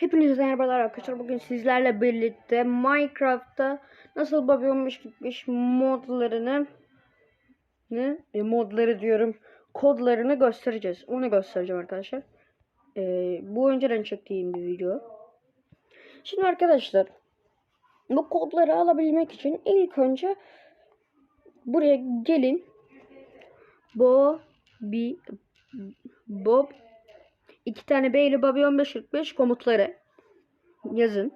Hepinize merhabalar arkadaşlar. Bugün sizlerle birlikte Minecraft'ta nasıl Bobby 1545 modlarını ne? E, modları diyorum. Kodlarını göstereceğiz. Onu göstereceğim arkadaşlar. E, bu önceden çektiğim bir video. Şimdi arkadaşlar bu kodları alabilmek için ilk önce buraya gelin. Bobby Bob İki tane B ile Bobby 1545 komutları yazın.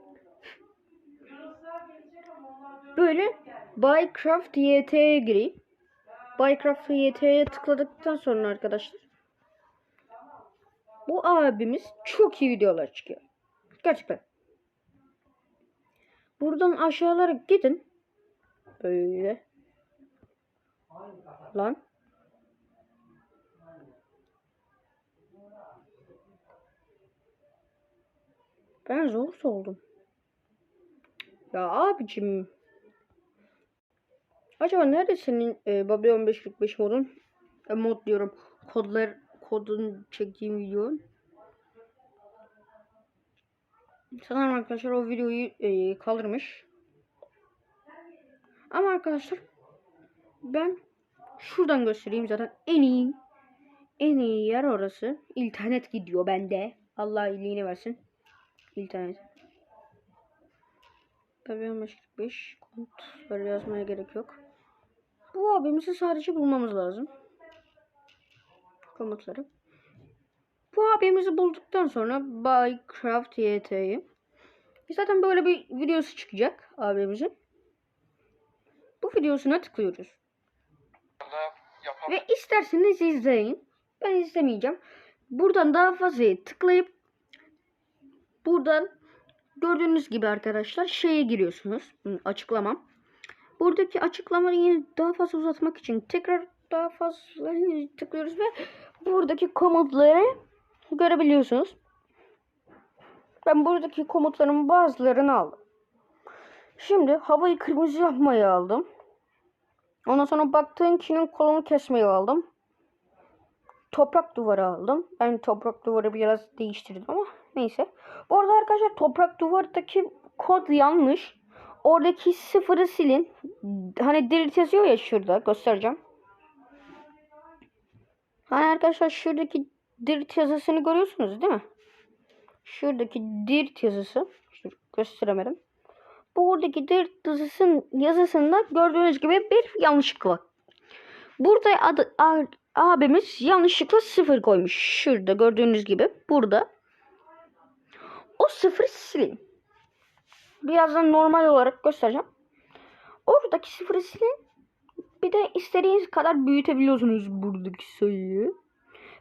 Böyle Bycraft YT'ye gireyim. Bycraft YT'ye tıkladıktan sonra arkadaşlar bu abimiz çok iyi videolar çıkıyor. Gerçekten. Buradan aşağılara gidin. Böyle. Lan. Ben zor oldum. Ya abicim. Acaba nerede senin e, Bobby 1545 modun? E, mod diyorum. Kodlar kodun çektiğim videon. Sanırım arkadaşlar o videoyu e, kaldırmış. Ama arkadaşlar ben şuradan göstereyim zaten en iyi en iyi yer orası. İnternet gidiyor bende. Allah iyiliğini versin. İnternet. Tabii 1545 komut böyle yazmaya gerek yok. Bu abimizi sadece bulmamız lazım. Komutları. Bu abimizi bulduktan sonra Bycraft YT'yi zaten böyle bir videosu çıkacak abimizin. Bu videosuna tıklıyoruz. Ve isterseniz izleyin. Ben izlemeyeceğim. Buradan daha fazla tıklayıp buradan gördüğünüz gibi arkadaşlar şeye giriyorsunuz. Açıklamam. Buradaki açıklamayı daha fazla uzatmak için tekrar daha fazla tıklıyoruz ve buradaki komutları görebiliyorsunuz. Ben buradaki komutların bazılarını aldım. Şimdi havayı kırmızı yapmayı aldım. Ondan sonra baktığın kişinin kolunu kesmeyi aldım. Toprak duvarı aldım. Ben toprak duvarı biraz değiştirdim ama neyse. Bu arada arkadaşlar toprak duvardaki kod yanlış. Oradaki sıfırı silin. Hani dirt yazıyor ya şurada göstereceğim. Hani arkadaşlar şuradaki dirt yazısını görüyorsunuz değil mi? Şuradaki dirt yazısı. Dur, gösteremedim. Buradaki dirt yazısının yazısında gördüğünüz gibi bir yanlışlık var. Burada adı, abimiz yanlışlıkla sıfır koymuş. Şurada gördüğünüz gibi. Burada. O sıfırı silin. Birazdan normal olarak göstereceğim. Oradaki sıfırı silin. Bir de istediğiniz kadar büyütebiliyorsunuz buradaki sayıyı.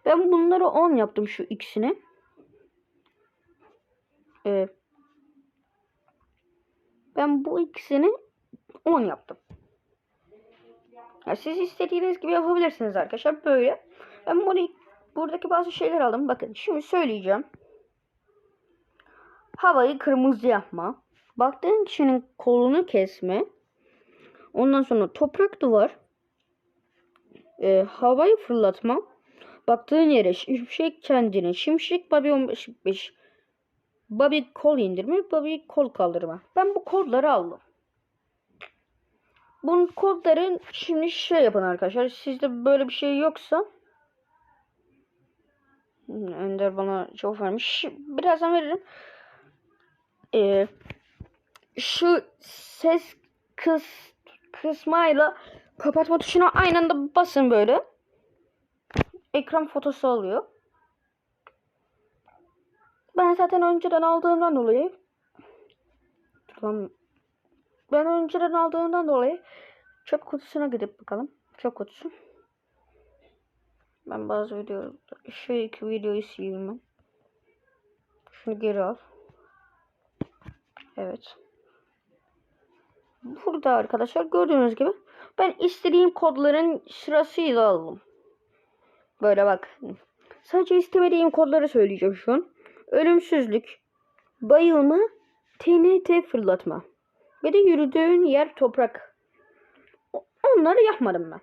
Ben bunları 10 yaptım şu ikisini. Ee, ben bu ikisini 10 yaptım. Ya siz istediğiniz gibi yapabilirsiniz arkadaşlar. Böyle. Ben bunu buradaki bazı şeyler aldım. Bakın şimdi söyleyeceğim. Havayı kırmızı yapma. Baktığın kişinin kolunu kesme. Ondan sonra toprak duvar. e, havayı fırlatma. Baktığın yere şimşek kendine. Şimşek Bobby 15 Bobby kol indirme. Bobby kol kaldırma. Ben bu kodları aldım. Bunun kodların şimdi şey yapın arkadaşlar. Sizde böyle bir şey yoksa Önder bana çok vermiş. Birazdan veririm. Ee, şu ses kıs kısmayla kapatma tuşuna aynı anda basın böyle. Ekran fotosu alıyor. Ben zaten önceden aldığımdan dolayı Tamam. Ben önceden aldığımdan dolayı çöp kutusuna gidip bakalım. Çöp kutusu. Ben bazı video şu iki videoyu sileyim ben. Şunu geri al. Evet. Burada arkadaşlar gördüğünüz gibi ben istediğim kodların sırasıyla aldım. Böyle bak. Sadece istemediğim kodları söyleyeceğim şu an. Ölümsüzlük, bayılma, TNT fırlatma. Bir de yürüdüğün yer toprak. Onları yapmadım ben.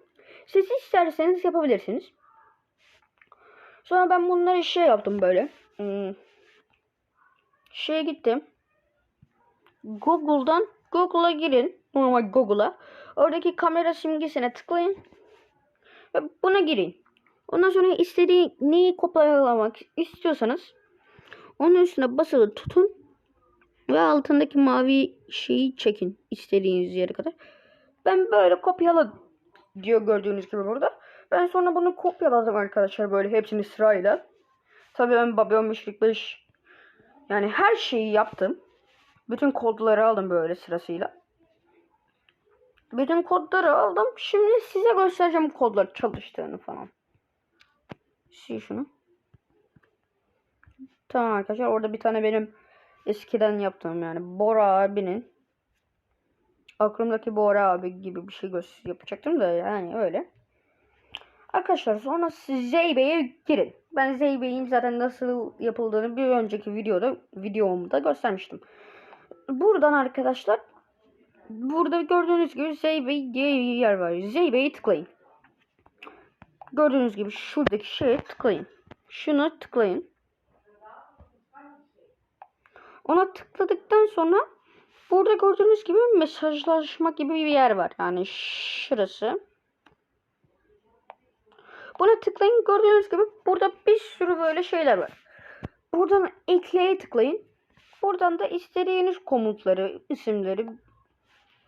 Siz isterseniz yapabilirsiniz. Sonra ben bunları şey yaptım böyle. Hmm. Şeye gittim. Google'dan Google'a girin. Normal Google'a. Oradaki kamera simgesine tıklayın. Ve buna girin. Ondan sonra istediği neyi kopyalamak istiyorsanız onun üstüne basılı tutun ve altındaki mavi şeyi çekin istediğiniz yere kadar. Ben böyle kopyaladım diyor gördüğünüz gibi burada. Ben sonra bunu kopyaladım arkadaşlar böyle hepsini sırayla. Tabii ben Babylon Müşrik 5 yani her şeyi yaptım. Bütün kodları aldım böyle sırasıyla. Bütün kodları aldım. Şimdi size göstereceğim kodlar çalıştığını falan. Sil şunu. Tamam arkadaşlar orada bir tane benim eskiden yaptığım yani Bora abinin aklımdaki Bora abi gibi bir şey yapacaktım da yani öyle. Arkadaşlar sonra siz Zeybe'ye girin. Ben Zeybe'nin zaten nasıl yapıldığını bir önceki videoda videomda göstermiştim. Buradan arkadaşlar burada gördüğünüz gibi Zeybe diye bir yer var. Zeybe'yi tıklayın. Gördüğünüz gibi şuradaki şeye tıklayın. Şuna tıklayın. Ona tıkladıktan sonra burada gördüğünüz gibi mesajlaşma gibi bir yer var. Yani şurası. Buna tıklayın. Gördüğünüz gibi burada bir sürü böyle şeyler var. Buradan ekleye tıklayın. Buradan da istediğiniz komutları, isimleri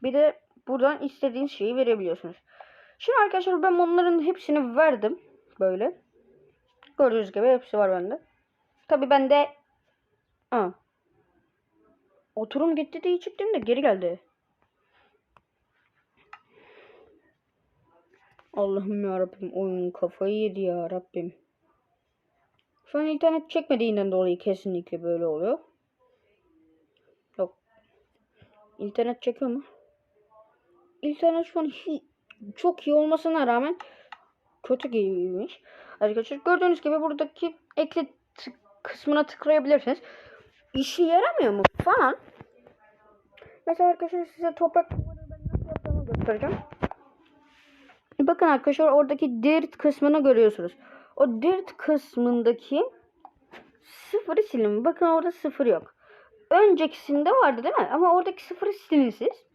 bir de buradan istediğiniz şeyi verebiliyorsunuz. Şimdi arkadaşlar ben onların hepsini verdim. Böyle. Gördüğünüz gibi hepsi var bende. Tabi bende ha. Oturum gitti diye çıktım da geri geldi. Allah'ım ya Rabbim oyun kafayı yedi ya Rabbim. Şu an internet çekmediğinden dolayı kesinlikle böyle oluyor. Yok. İnternet çekiyor mu? İnternet şu an çok iyi olmasına rağmen kötü gibiymiş. Arkadaşlar gördüğünüz gibi buradaki ekle kısmına tıklayabilirsiniz. İşe yaramıyor mu falan. Mesela arkadaşlar size toprak göstereceğim. Bakın arkadaşlar oradaki dirt kısmını görüyorsunuz. O dirt kısmındaki sıfırı silin. Bakın orada sıfır yok. Öncekisinde vardı değil mi? Ama oradaki sıfırı silin siz.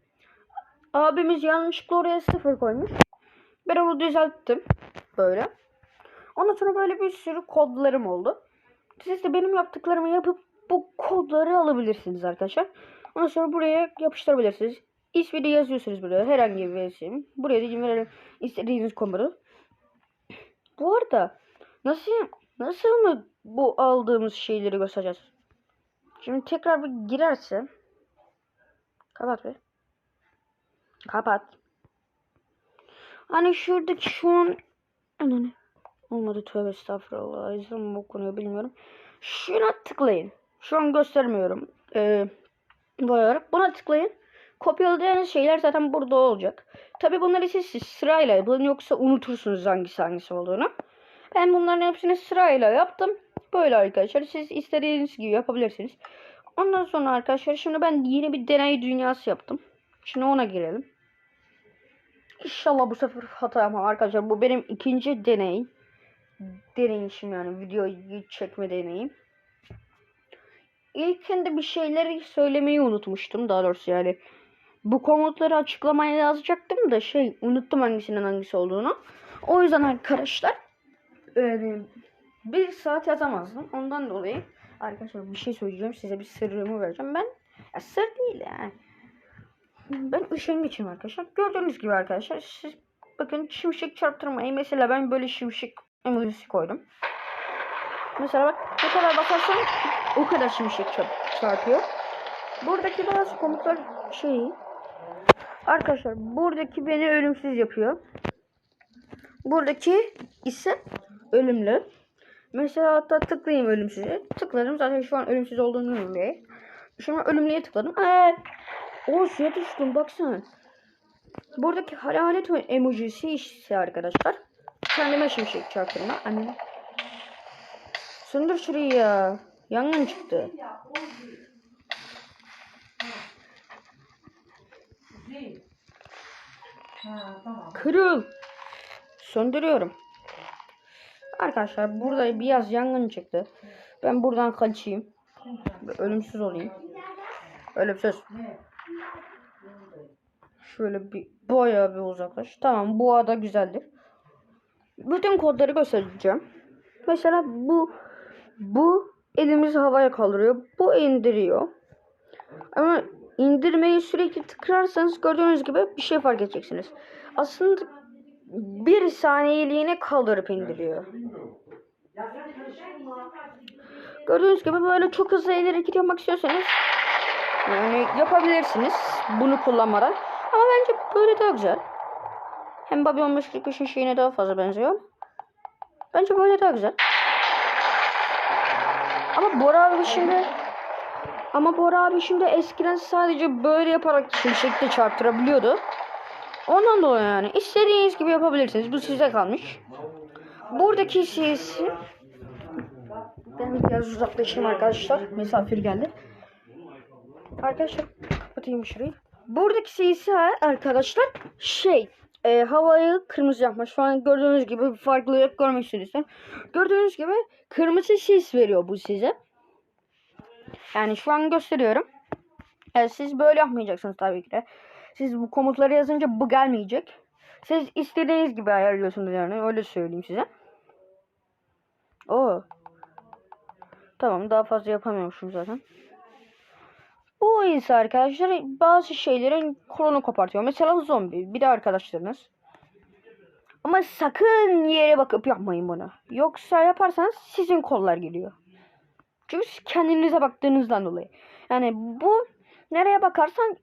Abimiz yanlışlıkla oraya sıfır koymuş. Ben onu düzelttim. Böyle. Ondan sonra böyle bir sürü kodlarım oldu. Siz de benim yaptıklarımı yapıp bu kodları alabilirsiniz arkadaşlar. Ondan sonra buraya yapıştırabilirsiniz. İsmini yazıyorsunuz buraya. Herhangi bir isim. Buraya da verelim. istediğiniz komutu. Bu arada nasıl nasıl mı bu aldığımız şeyleri göstereceğiz? Şimdi tekrar bir girerse kapat be. Kapat. Hani şuradaki şu an Ananı. Olmadı tövbe estağfurullah. İzin mi okunuyor bilmiyorum. Şuna tıklayın. Şu an göstermiyorum. Ee, boyayarak. Buna tıklayın. Kopyaladığınız şeyler zaten burada olacak. Tabi bunları siz, siz sırayla yapın. Yoksa unutursunuz hangisi hangisi olduğunu. Ben bunların hepsini sırayla yaptım. Böyle arkadaşlar. Siz istediğiniz gibi yapabilirsiniz. Ondan sonra arkadaşlar şimdi ben yeni bir deney dünyası yaptım. Şimdi ona girelim. İnşallah bu sefer hata yapmam arkadaşlar. Bu benim ikinci deney. Deneyişim yani videoyu çekme deneyim. İlkinde bir şeyleri söylemeyi unutmuştum daha doğrusu yani. Bu komutları açıklamaya yazacaktım da şey unuttum hangisinin hangisi olduğunu. O yüzden arkadaşlar yani bir saat yazamazdım. Ondan dolayı arkadaşlar bir şey söyleyeceğim size bir sırrımı vereceğim. Ben ya sır değil yani. Ben üşengeçim arkadaşlar. Gördüğünüz gibi arkadaşlar siz bakın şimşek çarptırmayı mesela ben böyle şimşek emojisi koydum. Mesela bak ne kadar basarsam o kadar şimşek çarp- çarpıyor. Buradaki bazı komutlar şey arkadaşlar buradaki beni ölümsüz yapıyor. Buradaki ise ölümlü. Mesela hatta tıklayayım ölümsüzü. Tıkladım zaten şu an ölümsüz olduğunu görüyor. Şimdi ölümlüye tıkladım. Eee o suya düştüm baksana. Buradaki hararet emojisi işte arkadaşlar. Kendime şimşek çarptırma. Anne. Söndür şurayı ya. Yangın çıktı. Kırıl. Söndürüyorum. Arkadaşlar burada biraz yangın çıktı. Ben buradan kaçayım. Ölümsüz olayım. Ölümsüz. Şöyle bir bayağı bir uzaklaş. Tamam bu ada güzeldir. Bütün kodları göstereceğim. Mesela bu bu elimizi havaya kaldırıyor. Bu indiriyor. Ama indirmeyi sürekli tıklarsanız gördüğünüz gibi bir şey fark edeceksiniz. Aslında bir saniyeliğine kaldırıp indiriyor. Gördüğünüz gibi böyle çok hızlı ileri yapmak istiyorsanız yani yapabilirsiniz bunu kullanmadan. Ama bence böyle daha güzel. Hem Bobby 1545'in şeyine daha fazla benziyor. Bence böyle daha güzel. Ama Bora abi şimdi ama Bora abi şimdi eskiden sadece böyle yaparak şimşekte çarptırabiliyordu. Ondan dolayı yani istediğiniz gibi yapabilirsiniz. Bu size kalmış. Buradaki sesi ben biraz uzaklaşayım arkadaşlar. Misafir geldi. Arkadaşlar kapatayım şurayı. Buradaki sesi arkadaşlar şey e, havayı kırmızı yapma. Şu an gördüğünüz gibi bir farklılık istiyorsan. Gördüğünüz gibi kırmızı sis veriyor bu size. Yani şu an gösteriyorum. Evet, siz böyle yapmayacaksınız tabii ki de. Siz bu komutları yazınca bu gelmeyecek. Siz istediğiniz gibi ayarlıyorsunuz yani öyle söyleyeyim size. Oo. Tamam daha fazla yapamıyormuşum zaten. Bu ise arkadaşlar bazı şeylerin kolunu kopartıyor. Mesela zombi. Bir de arkadaşlarınız. Ama sakın yere bakıp yapmayın bunu. Yoksa yaparsanız sizin kollar geliyor. Çünkü siz kendinize baktığınızdan dolayı. Yani bu nereye bakarsan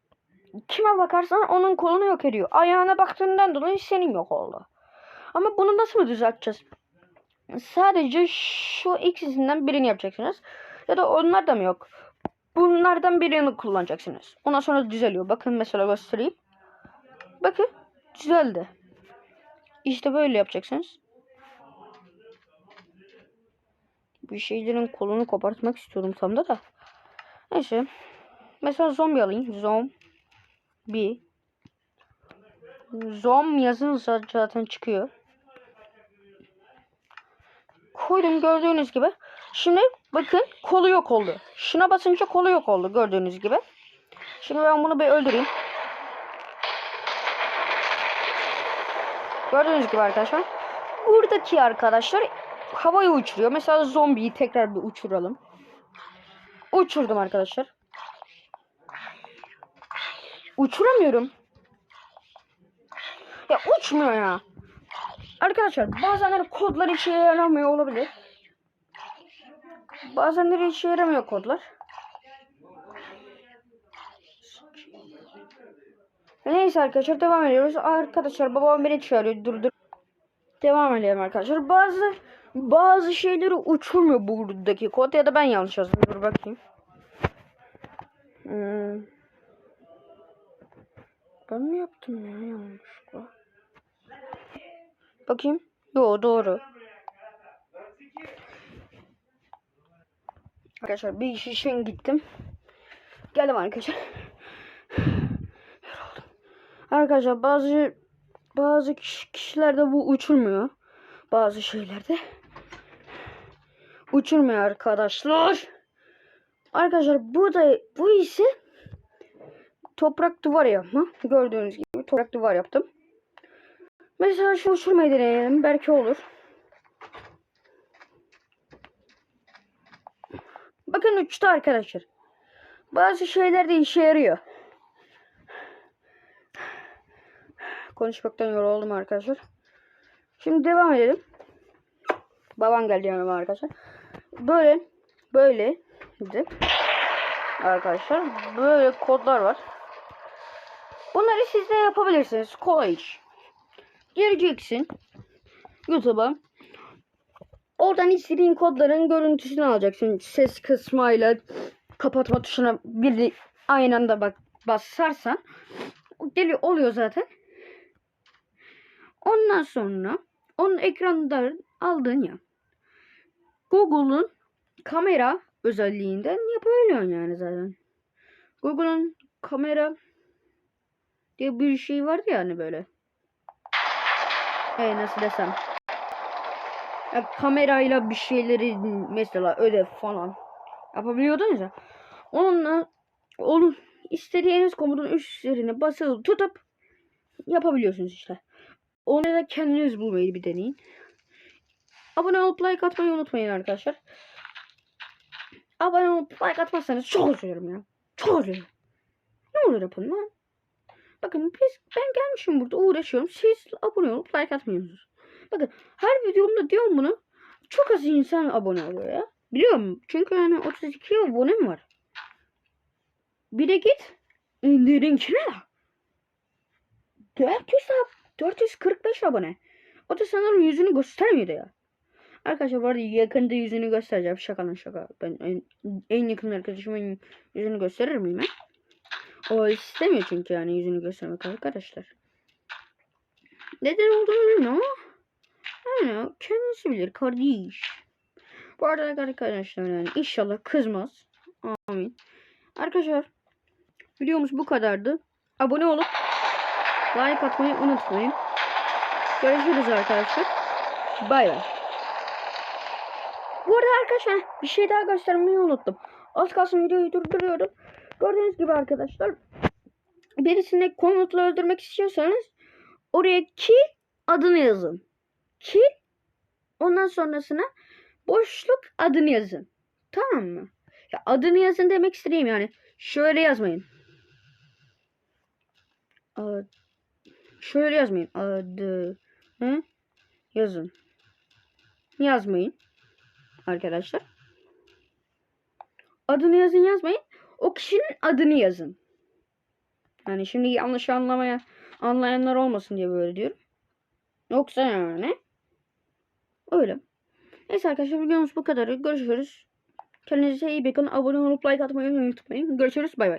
kime bakarsan onun kolunu yok ediyor. Ayağına baktığından dolayı senin yok oldu. Ama bunu nasıl mı düzelteceğiz? Sadece şu ikisinden birini yapacaksınız. Ya da onlar da mı yok? Bunlardan birini kullanacaksınız. Ondan sonra düzeliyor. Bakın mesela göstereyim. Bakın düzeldi. İşte böyle yapacaksınız. Bir şeylerin kolunu kopartmak istiyorum tam da da. Neyse. Mesela zombi alayım. Zombi. Zom yazınca zaten çıkıyor. Koydum gördüğünüz gibi. Şimdi bakın kolu yok oldu. Şuna basınca kolu yok oldu gördüğünüz gibi. Şimdi ben bunu bir öldüreyim. Gördüğünüz gibi arkadaşlar. Buradaki arkadaşlar havaya uçuruyor. Mesela zombiyi tekrar bir uçuralım. Uçurdum arkadaşlar. Uçuramıyorum. Ya uçmuyor ya. Arkadaşlar bazenleri kodlar işe yaramıyor olabilir. Bazenleri işe yaramıyor kodlar. Neyse arkadaşlar devam ediyoruz. Arkadaşlar babam beni çağırıyor. Dur dur. Devam edelim arkadaşlar. Bazı bazı şeyleri uçurmuyor buradaki kod ya da ben yanlış yazdım. Dur bakayım. Hmm. Ben mi yaptım ya yanlışlıkla? Bakayım. Yo doğru. Arkadaşlar bir iş için gittim. Geldim arkadaşlar. Arkadaşlar bazı bazı kişi- kişilerde bu uçurmuyor. Bazı şeylerde. Uçurmuyor arkadaşlar. Arkadaşlar bu da bu ise toprak duvar yapma. Gördüğünüz gibi toprak duvar yaptım. Mesela şu uçurmayı deneyelim. Belki olur. Bakın uçtu arkadaşlar. Bazı şeyler de işe yarıyor. Konuşmaktan yoruldum arkadaşlar. Şimdi devam edelim. Babam geldi yanıma arkadaşlar. Böyle böyle arkadaşlar böyle kodlar var. Bunları siz de yapabilirsiniz. Kolay iş. Gireceksin YouTube'a. Oradan istediğin kodların görüntüsünü alacaksın. Ses kısmıyla kapatma tuşuna bir aynı anda bak basarsan geliyor oluyor zaten. Ondan sonra onun ekranından aldın ya. Google'un kamera özelliğinden yapabiliyorsun yani zaten. Google'un kamera diye bir şey vardı ya hani böyle. Hey nasıl desem. Ya kamerayla bir şeyleri mesela ödev falan yapabiliyordunuz ya. Onunla onun istediğiniz komutun üzerine basılı tutup yapabiliyorsunuz işte. Onu da kendiniz bulmayı bir deneyin. Abone olup like atmayı unutmayın arkadaşlar. Abone olup like atmazsanız çok üzülürüm ya. Çok üzülürüm. Ne olur yapın lan. Bakın biz ben gelmişim burada uğraşıyorum. Siz abone olup like atmıyorsunuz. Bakın her videomda diyorum bunu. Çok az insan abone oluyor ya. Biliyorum. Çünkü yani 32 abonem var. Bir de git indirinkine de. 400 ab- 445 abone. O da sanırım yüzünü göstermiyordu ya. Arkadaşlar bu arada yakında yüzünü göstereceğim. Şaka lan şaka. Ben en, en yakın arkadaşımın yüzünü gösterir miyim ben? O istemiyor çünkü yani yüzünü göstermek arkadaşlar. Neden olduğunu bilmiyorum ama yani kendisi bilir kardeş. Bu arada arkadaşlar yani inşallah kızmaz. Amin. Arkadaşlar videomuz bu kadardı. Abone olup like atmayı unutmayın. Görüşürüz arkadaşlar. Bay bay. Bu arada arkadaşlar bir şey daha göstermeyi unuttum. Az kalsın videoyu durduruyorum. Gördüğünüz gibi arkadaşlar birisini komutla öldürmek istiyorsanız oraya ki adını yazın. Ki ondan sonrasına boşluk adını yazın. Tamam mı? Ya adını yazın demek istediğim yani şöyle yazmayın. Ad, şöyle yazmayın. Adı hı? yazın. Yazmayın arkadaşlar. Adını yazın yazmayın. O kişinin adını yazın. Yani şimdi yanlış anlamaya anlayanlar olmasın diye böyle diyorum. Yoksa yani öyle. Neyse arkadaşlar videomuz bu kadar. Görüşürüz. Kendinize iyi bakın. Abone olup like atmayı unutmayın. Görüşürüz. Bay bay.